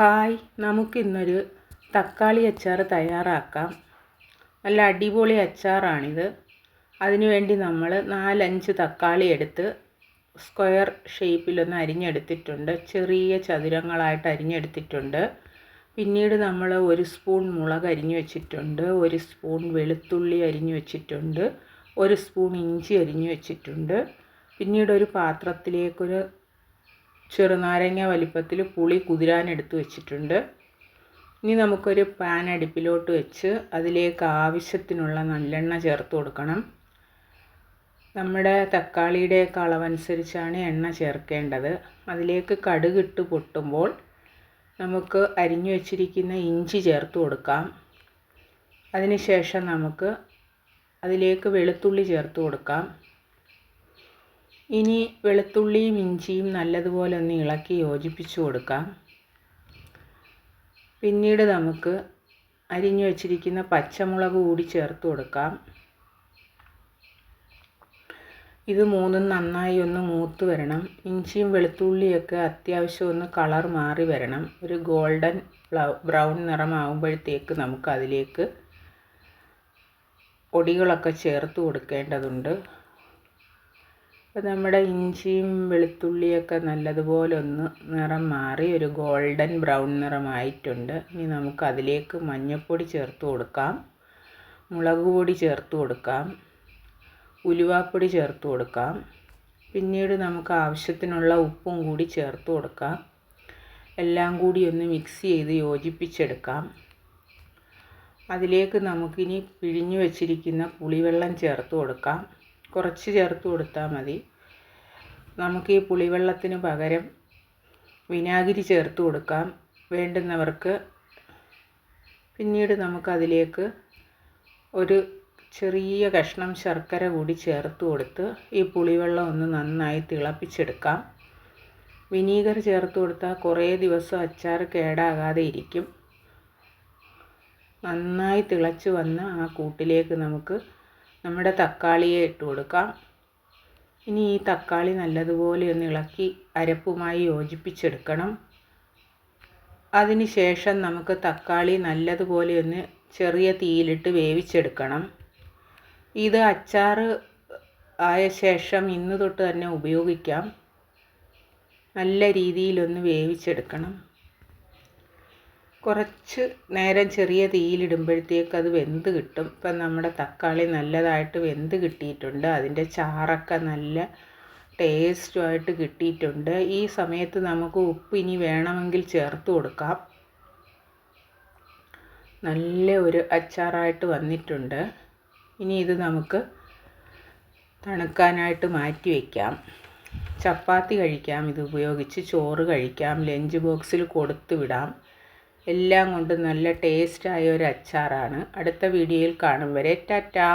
Hi നമുക്കിന്നൊരു തക്കാളി അച്ചാർ തയ്യാറാക്കാം. നല്ല അടിപൊളി അച്ചാറാണിത്. അതിനുവേണ്ടി നമ്മൾ നാലഞ്ച് തക്കാളി എടുത്ത് സ്ക്വയർ ഷേപ്പിലൊന്ന് അരിഞ്ഞെടുത്തിട്ടുണ്ട്. ചെറിയ ചതുരങ്ങളായിട്ട് അരിഞ്ഞെടുത്തിട്ടുണ്ട്. പിന്നീട് നമ്മൾ ഒരു സ്പൂൺ മുളക് അരിഞ്ഞു വെച്ചിട്ടുണ്ട്. ഒരു സ്പൂൺ വെളുത്തുള്ളി അരിഞ്ഞു വെച്ചിട്ടുണ്ട്. ഒരു സ്പൂൺ ഇഞ്ചി അരിഞ്ഞു വെച്ചിട്ടുണ്ട്. പിന്നീട് ഒരു പാത്രത്തിലേക്കൊരു ചെറുനാരങ്ങ വലിപ്പത്തിൽ പുളി കുതിരാനെടുത്ത് വെച്ചിട്ടുണ്ട്. ഇനി നമുക്കൊരു പാൻ അടുപ്പിലോട്ട് വെച്ച് അതിലേക്ക് ആവശ്യത്തിനുള്ള നല്ലെണ്ണ ചേർത്ത് കൊടുക്കണം. നമ്മുടെ തക്കാളിയുടെയൊക്കെ അളവനുസരിച്ചാണ് എണ്ണ ചേർക്കേണ്ടത്. അതിലേക്ക് കടുകിട്ട് പൊട്ടുമ്പോൾ നമുക്ക് അരിഞ്ഞു വച്ചിരിക്കുന്ന ഇഞ്ചി ചേർത്ത് കൊടുക്കാം. അതിനുശേഷം നമുക്ക് അതിലേക്ക് വെളുത്തുള്ളി ചേർത്ത് കൊടുക്കാം. ഇനി വെളുത്തുള്ളിയും ഇഞ്ചിയും നല്ലതുപോലെ ഒന്ന് ഇളക്കി യോജിപ്പിച്ച് കൊടുക്കാം. പിന്നീട് നമുക്ക് അരിഞ്ഞു വച്ചിരിക്കുന്ന പച്ചമുളക് കൂടി ചേർത്ത് കൊടുക്കാം. ഇത് മൂന്നും നന്നായി ഒന്ന് മൂത്ത് വരണം. ഇഞ്ചിയും വെളുത്തുള്ളിയൊക്കെ അത്യാവശ്യം ഒന്ന് കളർ മാറി വരണം. ഒരു ഗോൾഡൻ ബ്രൗൺ നിറമാകുമ്പോഴത്തേക്ക് നമുക്ക് അതിലേക്ക് പൊടികളൊക്കെ ചേർത്ത് കൊടുക്കേണ്ടതുണ്ട്. അപ്പോൾ നമ്മുടെ ഇഞ്ചിയും വെളുത്തുള്ളിയൊക്കെ നല്ലതുപോലെ ഒന്ന് നിറം മാറി ഒരു ഗോൾഡൻ ബ്രൗൺ നിറമായിട്ടുണ്ട്. ഇനി നമുക്ക് അതിലേക്ക് മഞ്ഞൾപ്പൊടി ചേർത്ത് കൊടുക്കാം. മുളക് പൊടി ചേർത്ത് കൊടുക്കാം. ഉലുവാപ്പൊടി ചേർത്ത് കൊടുക്കാം. പിന്നീട് നമുക്ക് ആവശ്യത്തിനുള്ള ഉപ്പും കൂടി ചേർത്ത് കൊടുക്കാം. എല്ലാം കൂടി ഒന്ന് മിക്സ് ചെയ്ത് യോജിപ്പിച്ചെടുക്കാം. അതിലേക്ക് നമുക്കിനി പിഴിഞ്ഞു വച്ചിരിക്കുന്ന പുളിവെള്ളം ചേർത്ത് കൊടുക്കാം. കുറച്ച് ചേർത്ത് കൊടുത്താൽ മതി. നമുക്ക് ഈ പുളിവെള്ളത്തിന് പകരം വിനാഗിരി ചേർത്ത് കൊടുക്കാം. വേണ്ടുന്നവർക്ക് പിന്നീട് നമുക്കതിലേക്ക് ഒരു ചെറിയ കഷ്ണം ശർക്കര കൂടി ചേർത്ത് കൊടുത്ത് ഈ പുളിവെള്ളം ഒന്ന് നന്നായി തിളപ്പിച്ചെടുക്കാം. വിനീഗർ ചേർത്ത് കൊടുത്താൽ കുറേ ദിവസം അച്ചാർ കേടാകാതെ ഇരിക്കും. നന്നായി തിളച്ച് വന്ന ആ കൂട്ടിലേക്ക് നമുക്ക് നമ്മുടെ തക്കാളിയെ ഇട്ട് കൊടുക്കാം. ഇനി ഈ തക്കാളി നല്ലതുപോലെ ഒന്ന് ഇളക്കി അരപ്പുമായി യോജിപ്പിച്ചെടുക്കണം. അതിന് ശേഷം നമുക്ക് തക്കാളി നല്ലതുപോലെ ഒന്ന് ചെറിയ തീയിലിട്ട് വേവിച്ചെടുക്കണം. ഇത് അച്ചാർ ആയ ശേഷം ഇന്ന് തൊട്ട് തന്നെ ഉപയോഗിക്കാം. നല്ല രീതിയിലൊന്ന് വേവിച്ചെടുക്കണം. കുറച്ച് നേരം ചെറിയ തീയിലിടുമ്പോഴത്തേക്ക് അത് വെന്ത് കിട്ടും. ഇപ്പം നമ്മുടെ തക്കാളി നല്ലതായിട്ട് വെന്ത് കിട്ടിയിട്ടുണ്ട്. അതിന്റെ ചാറൊക്കെ നല്ല ടേസ്റ്റുമായിട്ട് കിട്ടിയിട്ടുണ്ട്. ഈ സമയത്ത് നമുക്ക് ഉപ്പ് ഇനി വേണമെങ്കിൽ ചേർത്ത് കൊടുക്കാം. നല്ല ഒരു അച്ചാറായിട്ട് വന്നിട്ടുണ്ട്. ഇനി ഇത് നമുക്ക് തണുക്കാനായിട്ട് മാറ്റി വയ്ക്കാം ചപ്പാത്തി കഴിക്കാം. ഇത് ഉപയോഗിച്ച് ചോറ് കഴിക്കാം. ലഞ്ച് ബോക്സിൽ കൊടുത്തു വിടാം. എല്ലാം കൊണ്ടും നല്ല ടേസ്റ്റായ ഒരു അച്ചാറാണ്. അടുത്ത വീഡിയോയിൽ കാണും വരെ. ടാറ്റാ.